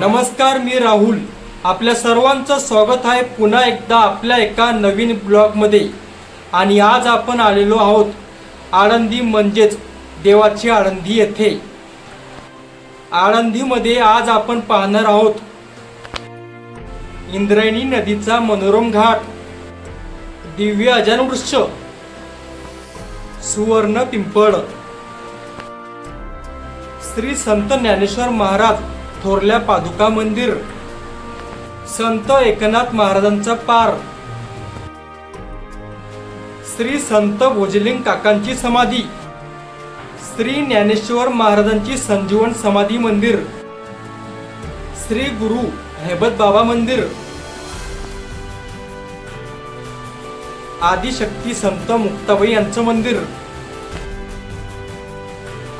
नमस्कार मी राहुल. आपल्या सर्वांचं स्वागत आहे पुन्हा एकदा आपल्या एका नवीन ब्लॉगमध्ये. आणि आज आपण आलेलो आहोत आळंदी म्हणजेच देवाची आळंदी येथे. आळंदीमध्ये आज आपण पाहणार आहोत इंद्रायणी नदीचा मनोरम घाट दिव्य अजन वृक्ष सुवर्ण पिंपळ. श्री संत ज्ञानेश्वर महाराज थोरल्या पादुका मंदिर. संत एकनाथ महाराजांचा पार. श्री संत भोजलिंग काकांची समाधी. श्री ज्ञानेश्वर महाराजांची संजीवन समाधी मंदिर. श्री गुरु हैबत बाबा मंदिर. आदिशक्ती संत मुक्ताबाई यांचं मंदिर.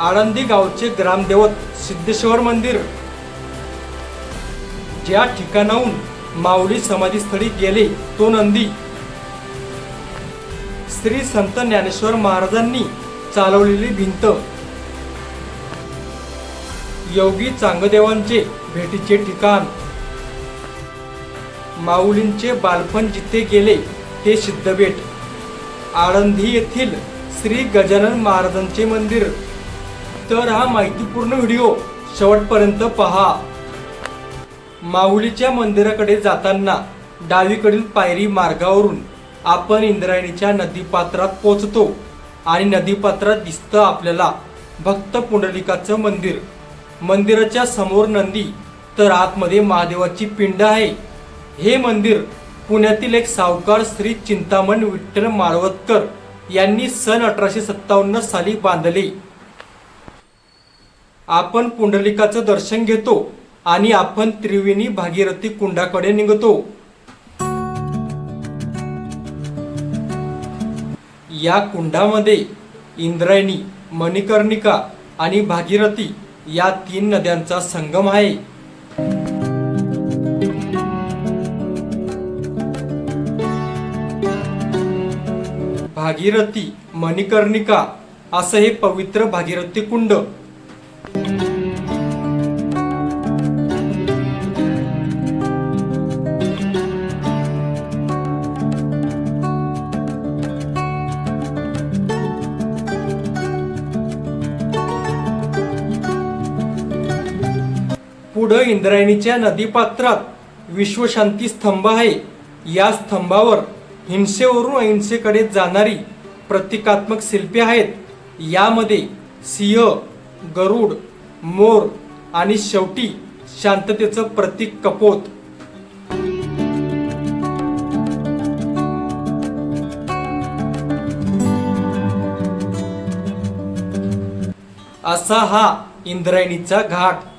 आळंदी गावचे ग्रामदेवत सिद्धेश्वर मंदिर. ज्या ठिकाणाहून माऊली समाधीस्थळी गेले तो नंदी. श्री संत ज्ञानेश्वर महाराजांनी चालवलेली भिंत. योगी चांगदेवांचे भेटीचे ठिकाण. माऊलींचे बालपण जिथे गेले ते सिद्धबेट. आळंदी येथील श्री गजानन महाराजांचे मंदिर. तर हा माहितीपूर्ण व्हिडिओ शेवटपर्यंत पहा. माऊलीच्या मंदिराकडे जाताना डावीकडील पायरी मार्गावरून आपण इंद्रायणीच्या नदीपात्रात पोचतो आणि नदीपात्रात दिसतं आपल्याला भक्त पुंडलिकाचं मंदिर. मंदिराच्या समोर नंदी तर आतमध्ये महादेवाची पिंड आहे. हे मंदिर पुण्यातील एक सावकार श्री चिंतामण विठ्ठल माळवतकर यांनी सन अठराशे सत्तावन्न साली बांधले. आपण पुंडलिकाचं दर्शन घेतो. आणि आपण त्रिवेणी भागीरथी कुंडाकडे निघतो. या कुंडामध्ये इंद्रायणी मणिकर्णिका आणि भागीरथी या तीन नद्यांचा संगम आहे. भागीरथी मणिकर्णिका असं हे पवित्र भागीरथी कुंड. पुढं इंद्रायणीच्या नदीपात्रात विश्वशांती स्तंभ आहे. या स्तंभावर हिंसेवरून अहिंसेकडे जाणारी प्रतिकात्मक शिल्पे आहेत. यामध्ये सिंह गरुड मोर आणि शेवटी शांततेचं प्रतीक कपोत. असा हा इंद्रायणीचा घाट.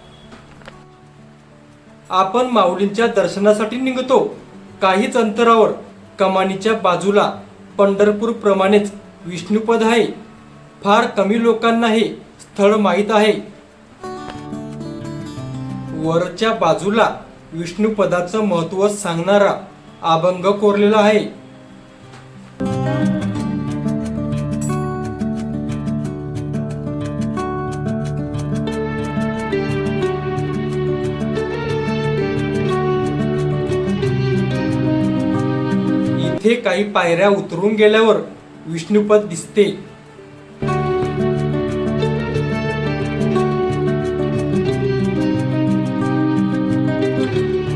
आपण माऊलींच्या दर्शनासाठी निघतो. काहीच अंतरावर कमानीच्या बाजूला पंढरपूर प्रमाणेच विष्णुपद आहे. फार कमी लोकांना हे स्थळ माहीत आहे. वरच्या बाजूला विष्णुपदाचं महत्त्व सांगणारा अभंग कोरलेला आहे. काही पायऱ्या उतरून गेल्यावर विष्णुपद दिसते.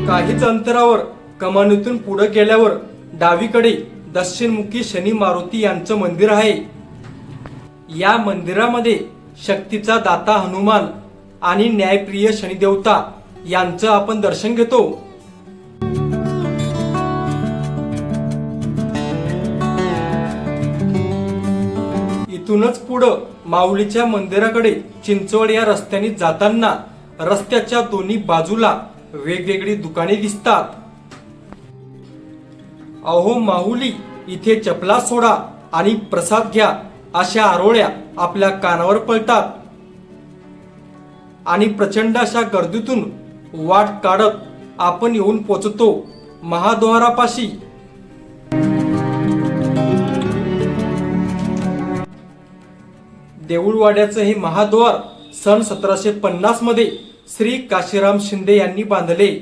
काहीच अंतरावर कमानीतून पुढे गेल्यावर डावीकडे दक्षिणमुखी शनी मारुती यांचं मंदिर आहे. या मंदिरामध्ये शक्तीचा दाता हनुमान आणि न्यायप्रिय शनिदेवता यांचं आपण दर्शन घेतो. इथूनच पुढं माऊलीच्या मंदिराकडे चिंचवड या रस्त्याने जाताना रस्त्याच्या दोन्ही बाजूला वेगवेगळी दुकाने दिसतात. अहो माऊली इथे चपला सोडा आणि प्रसाद घ्या अशा आरोळ्या आपल्या कानावर पळतात. आणि प्रचंड अशा गर्दीतून वाट काढत आपण येऊन पोचतो महाद्वारापाशी. देऊळवाड्याचं हे महाद्वार सन सतराशे पन्नासमध्ये श्री काशीराम शिंदे यांनी बांधले.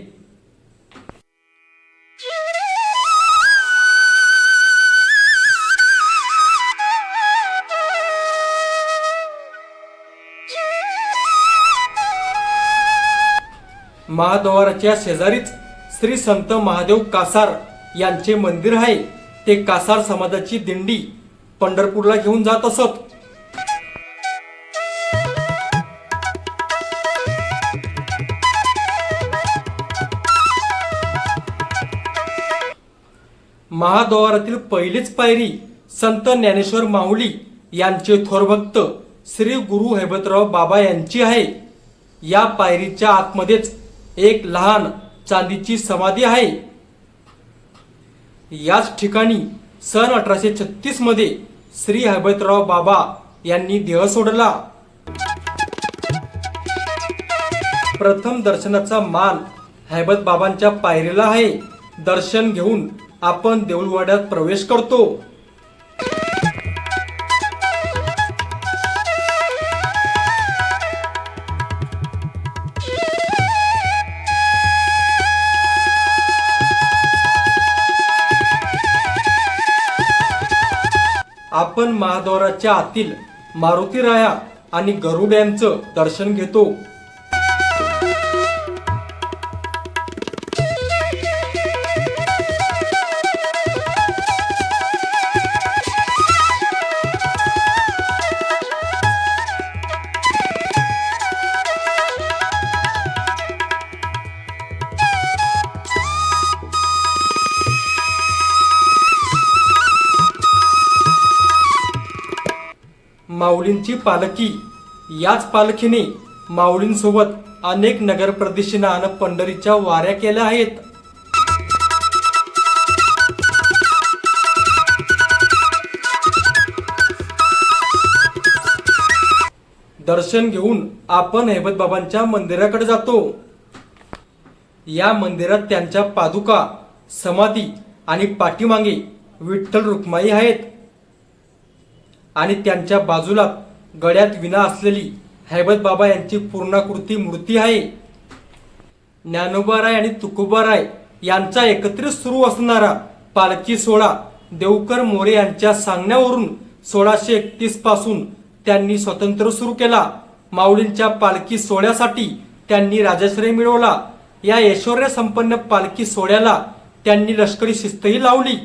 महाद्वाराच्या शेजारीच श्री संत महादेव कासार यांचे मंदिर आहे. ते कासार समाजाची दिंडी पंढरपूरला घेऊन जात असत. महाद्वारातील पहिलीच पायरी संत ज्ञानेश्वर माऊली यांचे थोरभक्त श्री गुरु हैबतराव बाबा यांची आहे. या पायरीच्या आतमध्येच एक लहान चांदीची समाधी आहे. याच ठिकाणी सन अठराशे छत्तीसमध्ये श्री हैबतराव बाबा यांनी देह सोडला. प्रथम दर्शनाचा मान हैबत बाबांच्या पायरीला आहे. दर्शन घेऊन आपण देऊळवाड्यात प्रवेश करतो. आपण महाद्वाराच्या आतील मारुती राया आणि गरुड्यांचं दर्शन घेतो. माऊलींची पालखी. याच पालखीने माऊलींसोबत अनेक नगर प्रदक्षिणा आणि पंढरीच्या वाऱ्या केल्या आहेत. दर्शन घेऊन आपण हैबत बाबांच्या मंदिराकडे जातो. या मंदिरात त्यांच्या पादुका समाधी आणि पाठीमागे विठ्ठल रुक्माई आहेत. आणि त्यांच्या बाजूला गळ्यात विना असलेली हैबत बाबा यांची पूर्णाकृती मूर्ती आहे. ज्ञानोबाराय आणि तुकोबाराय यांचा एकत्रित सुरू असणारा पालखी सोहळा देवकर मोरे यांच्या सांगण्यावरून सोळाशे एकतीसपासून त्यांनी स्वतंत्र सुरू केला. माऊलींच्या पालखी सोहळ्यासाठी त्यांनी राजाश्रय मिळवला. या ऐश्वर्य संपन्न पालखी सोहळ्याला त्यांनी लष्करी शिस्तही लावली.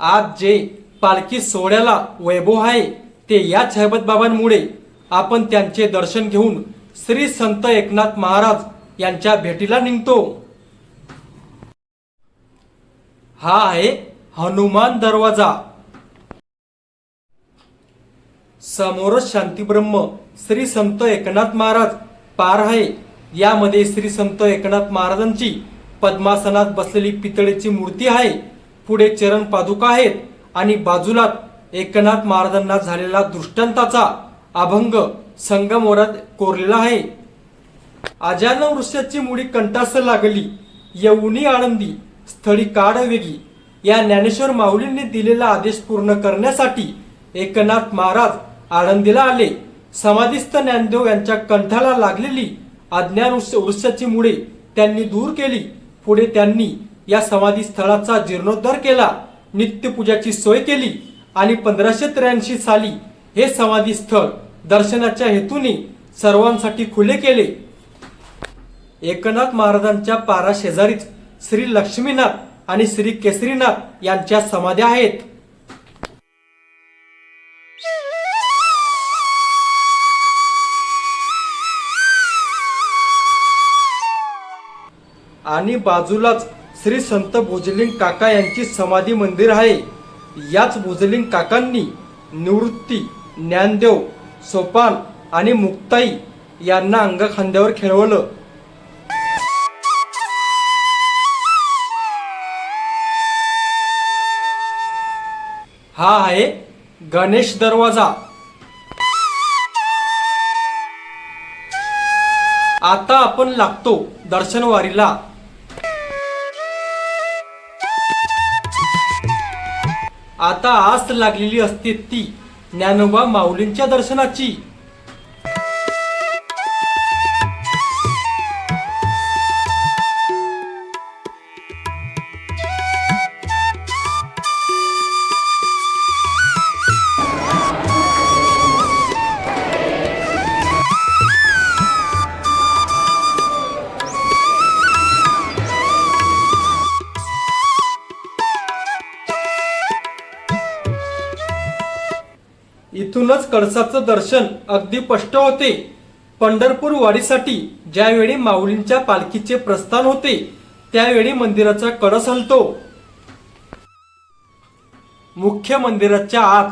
आज जे पालखी सोहळ्याला वैभव आहे ते याच हैबतबाबांमुळे आपण त्यांचे दर्शन घेऊन श्री संत एकनाथ महाराज यांच्या भेटीला निघतो. हा आहे हनुमान दरवाजा. समोरच शांतीब्रह्म श्री संत एकनाथ महाराज पार आहे. यामध्ये श्री संत एकनाथ महाराजांची पद्मासनात बसलेली पितळेची मूर्ती आहे. पुढे चरण पादुका आहेत. आणि बाजूला एकनाथ महाराजांना झालेला दृष्टांताचा अभंग संगमोरात कोरलेला आहे. अजान वृक्षाची मुडी कंटास लागली येऊनी आनंदी स्थळी काढ वेगी. या ज्ञानेश्वर माऊलींनी दिलेला आदेश पूर्ण करण्यासाठी एकनाथ महाराज आळंदीला आले. समाधीस्थ ज्ञानदेव यांच्या कंठाला लागलेली अज्ञान वृक्षाची मुळे त्यांनी दूर केली. पुढे त्यांनी या समाधी स्थळाचा जीर्णोद्धार केला. नित्यपूजाची सोय केली आणि पंधराशे त्र्याऐंशी साली हे समाधी स्थळ दर्शनाच्या हेतूने सर्वांसाठी खुले केले. एकनाथ महाराजांच्या पारा शेजारीच श्री लक्ष्मीनाथ आणि श्री केसरीनाथ यांच्या समाध्या आहेत. आणि बाजूलाच श्री संत भोजलिंग काका यांची समाधी मंदिर आहे. याच भोजलिंग काकांनी निवृत्ती ज्ञानदेव सोपान आणि मुक्ताई यांना अंगखांद्यावर खेळवलं. हा आहे गणेश दरवाजा. आता आपण लागतो दर्शनवारीला आता आस लागलेली असते ती ज्ञानोबा माऊलींच्या दर्शनाची. कळसाचं दर्शन अगदी स्पष्ट होते. पंढरपूर वाडीसाठी ज्यावेळी माऊलींच्या पालखीचे प्रस्थान होते त्यावेळी मंदिराचा कळस हलतो. मुख्य मंदिराच्या आत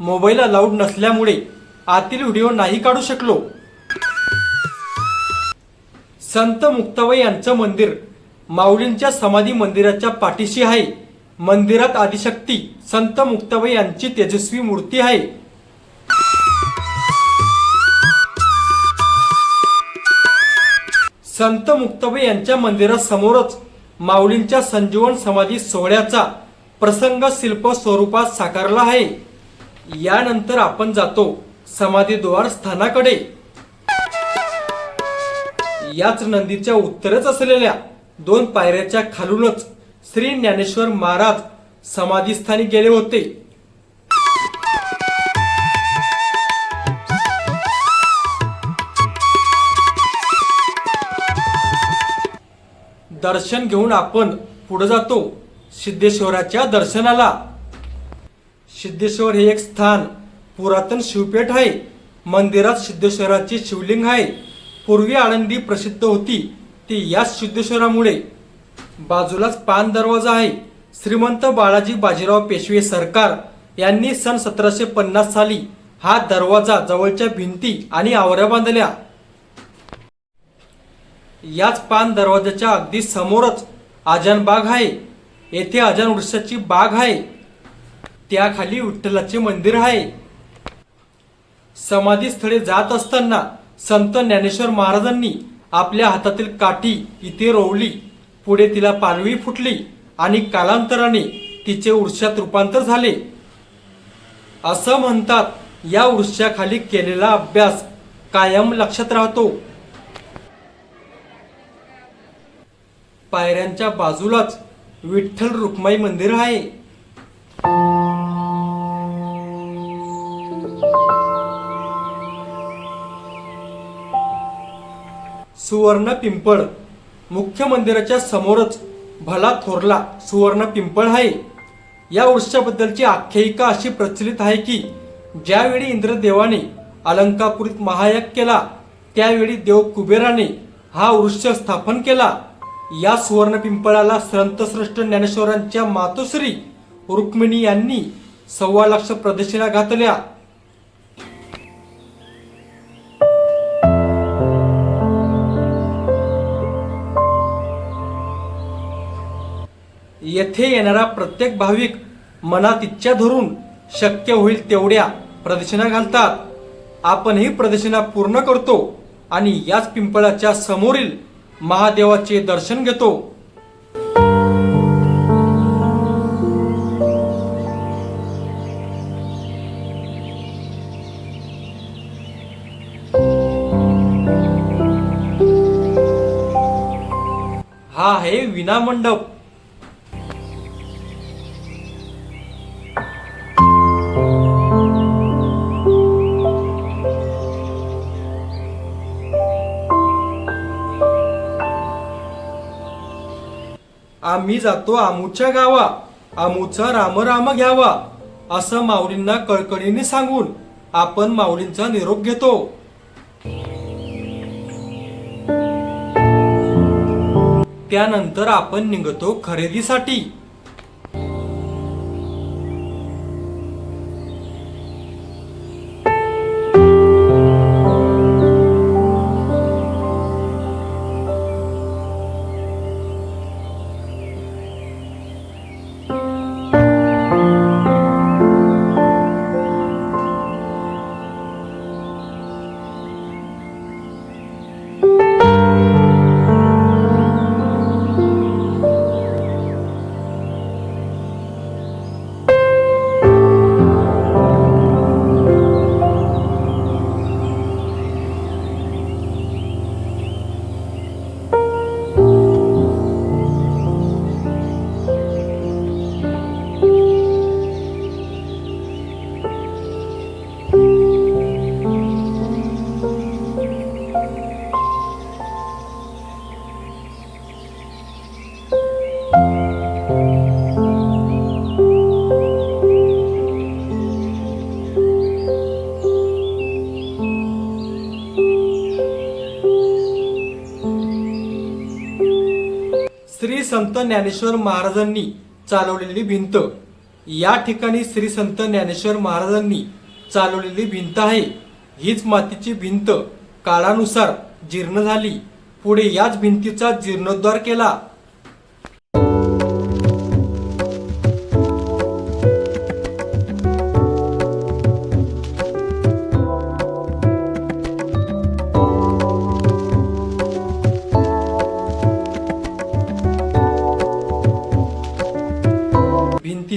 मोबाईल अलाउड नसल्यामुळे आतील व्हिडिओ नाही काढू शकलो. संत मुक्ताबाई यांचं मंदिर माऊलींच्या समाधी मंदिराच्या पाठीशी आहे. मंदिरात आदिशक्ती संत मुक्ताबाई यांची तेजस्वी मूर्ती आहे. संत मुक्ताबाई यांच्या मंदिरासमोरच माऊलींच्या संजीवन समाधी सोहळ्याचा प्रसंग शिल्प स्वरूपात साकारला आहे. यानंतर आपण जातो समाधीद्वार स्थानाकडे. याच नंदीच्या उत्तरेच असलेल्या दोन पायऱ्याच्या खालूनच श्री ज्ञानेश्वर महाराज समाधीस्थानी गेले होते. दर्शन घेऊन आपण पुढे जातो. सिद्धेश्वराच्या दर्शनाला. सिद्धेश्वर हे एक स्थान. पुरातन शिवपेठ आहे. मंदिरात सिद्धेश्वराचे शिवलिंग आहे. पूर्वी आळंदी प्रसिद्ध होती. ती याच सिद्धेश्वरामुळे. बाजूलाच पान दरवाजा आहे. श्रीमंत बाळाजी बाजीराव पेशवे सरकार यांनी सन सतराशे पन्नास साली हा दरवाजा जवळच्या भिंती आणि आवऱ्या बांधल्या. याच पान दरवाजाच्या अगदी समोरच आजान बाग आहे. येथे अजान वृक्षाची बाग आहे. त्याखाली विठ्ठलाचे मंदिर आहे. समाधीस्थळे जात असताना संत ज्ञानेश्वर महाराजांनी आपल्या हातातील काठी इथे रोवली. पुढे तिला पालवी फुटली आणि कालांतराने तिचे वृक्षात रूपांतर झाले. असं म्हणतात या वृक्षाखाली केलेला अभ्यास कायम लक्षात राहतो. पायऱ्यांच्या बाजूलाच विठ्ठल रुक्माई मंदिर आहे. सुवर्ण पिंपळ. मुख्य मंदिराच्या समोरच भला थोरला सुवर्ण पिंपळ आहे. या वृक्षाबद्दलची आख्यायिका अशी प्रचलित आहे की ज्यावेळी इंद्रदेवाने अलंकापुरीत महायज्ञ केला त्यावेळी देव कुबेराने हा वृक्ष स्थापन केला. या सुवर्ण पिंपळाला संतश्रेष्ठ ज्ञानेश्वरांच्या मातोश्री रुक्मिणी यांनी सव्वा लक्ष प्रदक्षिणा घातल्या. येथे येणारा प्रत्येक भाविक मनात इच्छा धरून शक्य होईल तेवढ्या प्रदक्षिणा घालतात. आपण ही प्रदक्षिणा पूर्ण करतो आणि याच पिंपळाच्या समोरील महादेवाचे दर्शन घेतो. हा आहे विनामंडप आम्ही जातो आमूच्या गावा. आमूचा राम राम घ्यावा असं माऊलींना कळकळीने सांगून आपण माऊलींचा निरोप घेतो. त्यानंतर आपण निघतो खरेदीसाठी. संत ज्ञानेश्वर महाराजांनी चालवलेली भिंत. या ठिकाणी श्री संत ज्ञानेश्वर महाराजांनी चालवलेली भिंत आहे. हीच मातीची भिंत. काळानुसार जीर्ण झाली. पुढे याच भिंतीचा जीर्णोद्धार केला.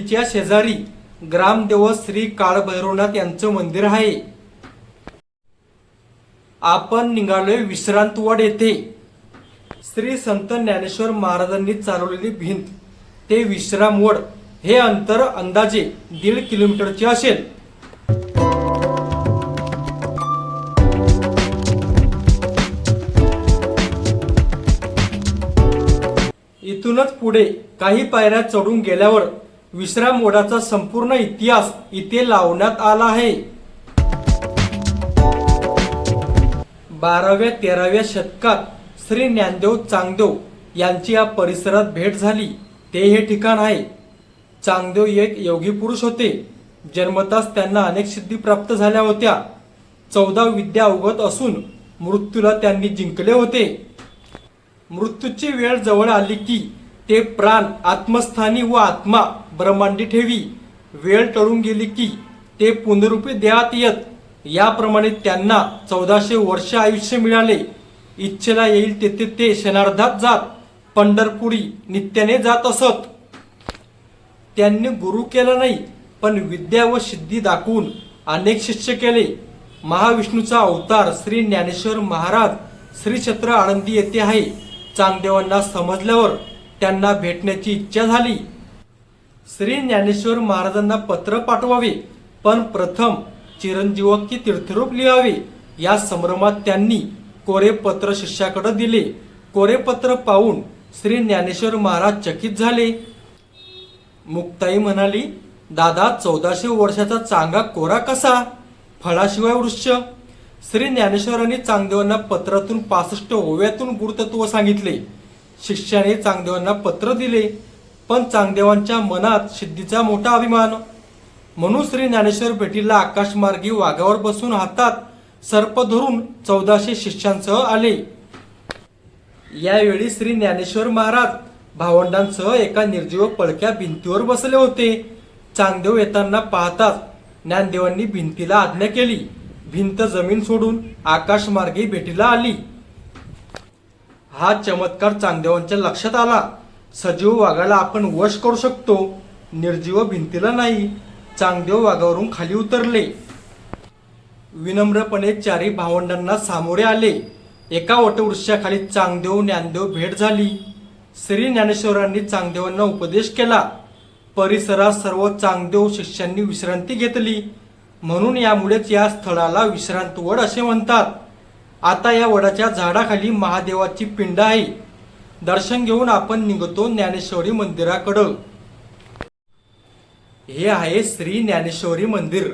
भिंतीच्या शेजारी ग्रामदेव श्री काळभैरवनाथ यांचं मंदिर आहे. आपण निघालोय विश्रांतवाड येथे. श्री संत ज्ञानेश्वर महाराजांनी चालवलेली भिंत ते विश्रामवड हे अंतर अंदाजे दीड किलोमीटरचे असेल. इथूनच पुढे काही पायऱ्या चढून गेल्यावर विश्राम ओढाचा संपूर्ण इतिहास इथे लावण्यात आला आहे. बाराव्या तेराव्या शतकात श्री ज्ञानदेव चांगदेव यांची या परिसरात भेट झाली. ते हे ठिकाण आहे. चांगदेव एक योगी पुरुष होते. जन्मताच त्यांना अनेक सिद्धी प्राप्त झाल्या होत्या. चौदा विद्या अवगत असून मृत्यूला त्यांनी जिंकले होते. मृत्यूची वेळ जवळ आली की ते प्राण आत्मस्थानी व आत्मा ब्रह्मांडी ठेवी. वेळ टळून गेली की ते पुनरुपे देहात येत. याप्रमाणे त्यांना चौदाशे वर्ष आयुष्य मिळाले. इच्छेला येईल तेथे ते क्षणार्धात जात. पंढरपुरी नित्याने जात असत. त्यांनी गुरु केला नाही पण विद्या व सिद्धी दाखवून अनेक शिष्य केले. महाविष्णूचा अवतार श्री ज्ञानेश्वर महाराज श्री छत्र आळंदी येथे आहे. चांगदेवांना समजल्यावर त्यांना भेटण्याची इच्छा झाली. श्री ज्ञानेश्वर महाराजांना पत्र पाठवावे पण प्रथम चिरंजीवकी तीर्थरूप लिहावे. या संभ्रमात त्यांनी कोरे पत्र शिष्याकडे दिले. कोरे पत्र पाहून श्री ज्ञानेश्वर महाराज चकित झाले. मुक्ताई म्हणाली दादा चौदाशे वर्षाचा चांगा कोरा कसा? फळाशिवाय वृक्ष. श्री ज्ञानेश्वरांनी चांगदेवांना पत्रातून पासष्ट ओव्यातून गुरुतत्व सांगितले. शिष्याने चांगदेवांना पत्र दिले पण चांगदेवांच्या मनात सिद्धीचा मोठा अभिमान. म्हणून श्री ज्ञानेश्वर भेटीला आकाशमार्गी वाघावर बसून हातात सर्प धरून चौदाशे शिष्यांसह आले. यावेळी श्री ज्ञानेश्वर महाराज भावंडांसह एका निर्जीव पळक्या भिंतीवर बसले होते. चांगदेव येताना पाहताच ज्ञानदेवांनी भिंतीला आज्ञा केली. भिंत जमीन सोडून आकाशमार्गी भेटीला आली. हा चमत्कार चांगदेवांच्या लक्षात आला. सजीव वाघाला आपण वश करू शकतो. निर्जीव भिंतीला नाही चांगदेव वाघावरून खाली उतरले. विनम्रपणे चारी भावंडांना सामोरे आले. एका वटवृक्षाखाली चांगदेव ज्ञानदेव भेट झाली. श्री ज्ञानेश्वरांनी चांगदेवांना उपदेश केला. परिसरात सर्व चांगदेव शिष्यांनी विश्रांती घेतली. म्हणून यामुळेच या स्थळाला विश्रांतवड असे म्हणतात. आता या वडाच्या झाडाखाली महादेवाची पिंड आहे. दर्शन घेऊन आपण निघतो ज्ञानेश्वरी मंदिराकडं. हे आहे श्री ज्ञानेश्वरी मंदिर.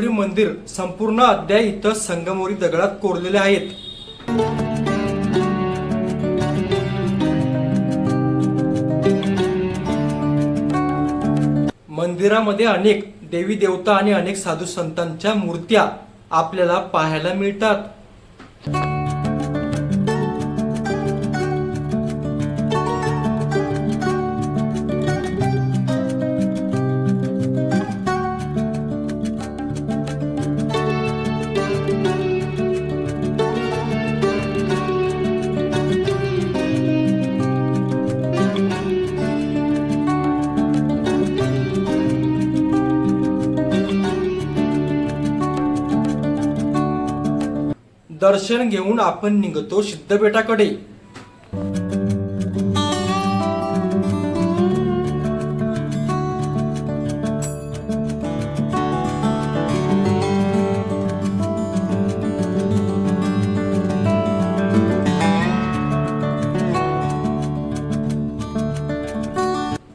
ज्ञानेश्वरी मंदिर संपूर्ण अध्याय इथं संगमोरी दगडात कोरलेले आहेत. मंदिरामध्ये अनेक देवी देवता आणि अनेक साधू संतांच्या मूर्त्या आपल्याला पाहायला मिळतात. दर्शन घेऊन आपण निघतो सिद्धपेठाकडे.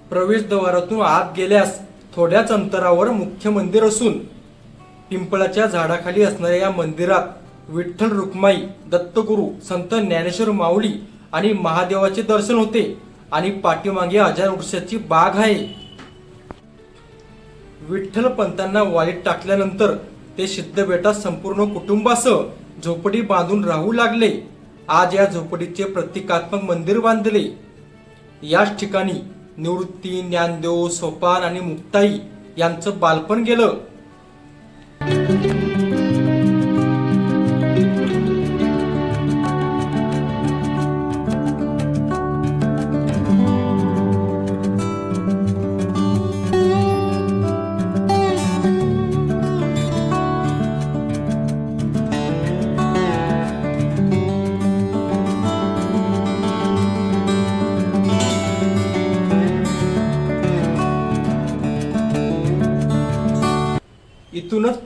प्रवेशद्वारातून आत गेल्यास थोड्याच अंतरावर मुख्य मंदिर असून पिंपळाच्या झाडाखाली असणाऱ्या या मंदिरात विठ्ठल रुक्माई दत्तगुरु संत ज्ञानेश्वर माऊली आणि महादेवाचे दर्शन होते आणि पाठीमागे हजार वृक्षाची बाग आहे. विठ्ठल पंतांना वालीत टाकल्यानंतर ते सिद्ध बेटात संपूर्ण कुटुंबासह झोपडी बांधून राहू लागले. आज या झोपडीचे प्रतिकात्मक मंदिर बांधले. याच ठिकाणी निवृत्ती ज्ञानदेव सोपान आणि मुक्ताई यांचं बालपण गेलं.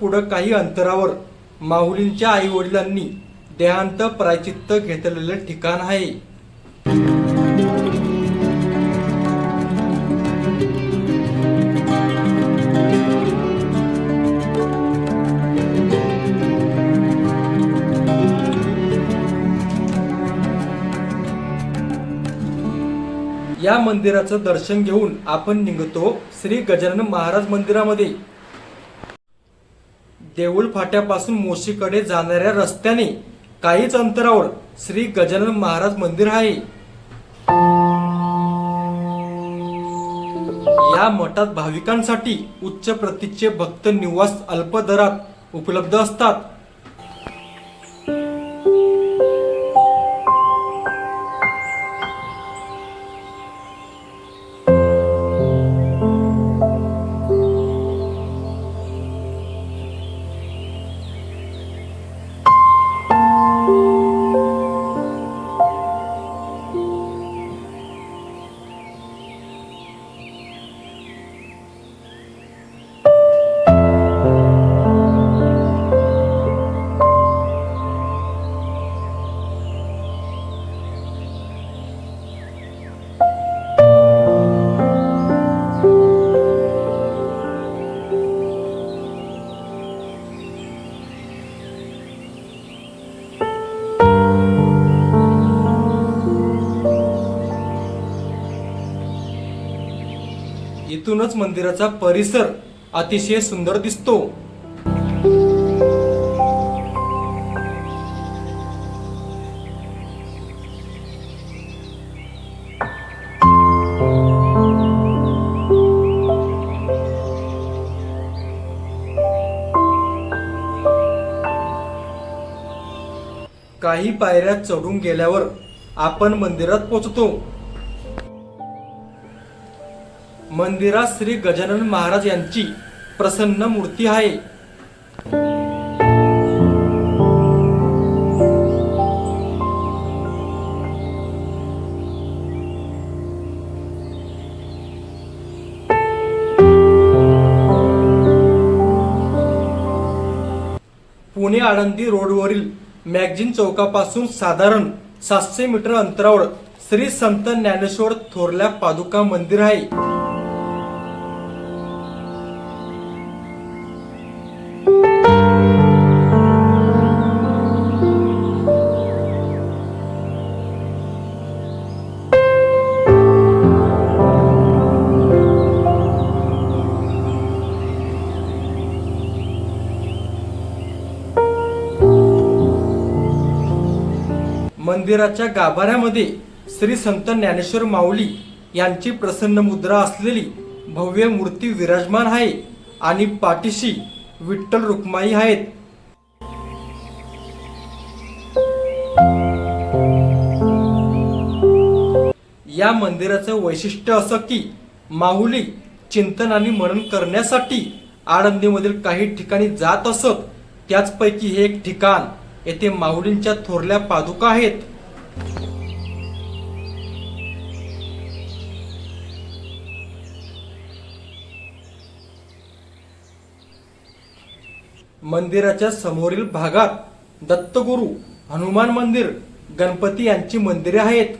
पुढं काही अंतरावर माहुलींच्या आई वडिलांनी देहांत प्रायचित्त घेतलेलं ठिकाण आहे. या मंदिराचं दर्शन घेऊन आपण निघतो श्री गजानन महाराज मंदिरामध्ये. देऊळ फाट्यापासून मोशीकडे जाणाऱ्या रस्त्याने काहीच अंतरावर श्री गजानन महाराज मंदिर आहे. या मठात भाविकांसाठी उच्च प्रतीचे भक्त निवास अल्प दरात उपलब्ध असतात. इथूनच मंदिराचा परिसर अतिशय सुंदर दिसतो. काही पायऱ्या चढून गेल्यावर आपण मंदिरात पोचतो. मंदिरात श्री गजानन महाराज यांची प्रसन्न मूर्ती आहे. पुणे आळंदी रोडवरील मॅगझिन चौकापासून साधारण सातशे मीटर अंतरावर श्री संत ज्ञानेश्वर थोरल्या पादुका मंदिर आहे. मंदिराच्या गाभाऱ्यामध्ये श्री संत ज्ञानेश्वर माऊली यांची प्रसन्न मुद्रा असलेली भव्य मूर्ती विराजमान आहे आणि पाठीशी विठ्ठल रुक्माई आहेत. या मंदिराचं वैशिष्ट्य असं की माहुली चिंतन आणि मनन करण्यासाठी आळंदीमधील काही ठिकाणी जात असत. त्याचपैकी हे एक ठिकाण येथे माहुलींच्या थोरल्या पादुका आहेत. मंदिराच्या समोरील भागात दत्तगुरु हनुमान मंदिर गणपती यांची मंदिरे आहेत.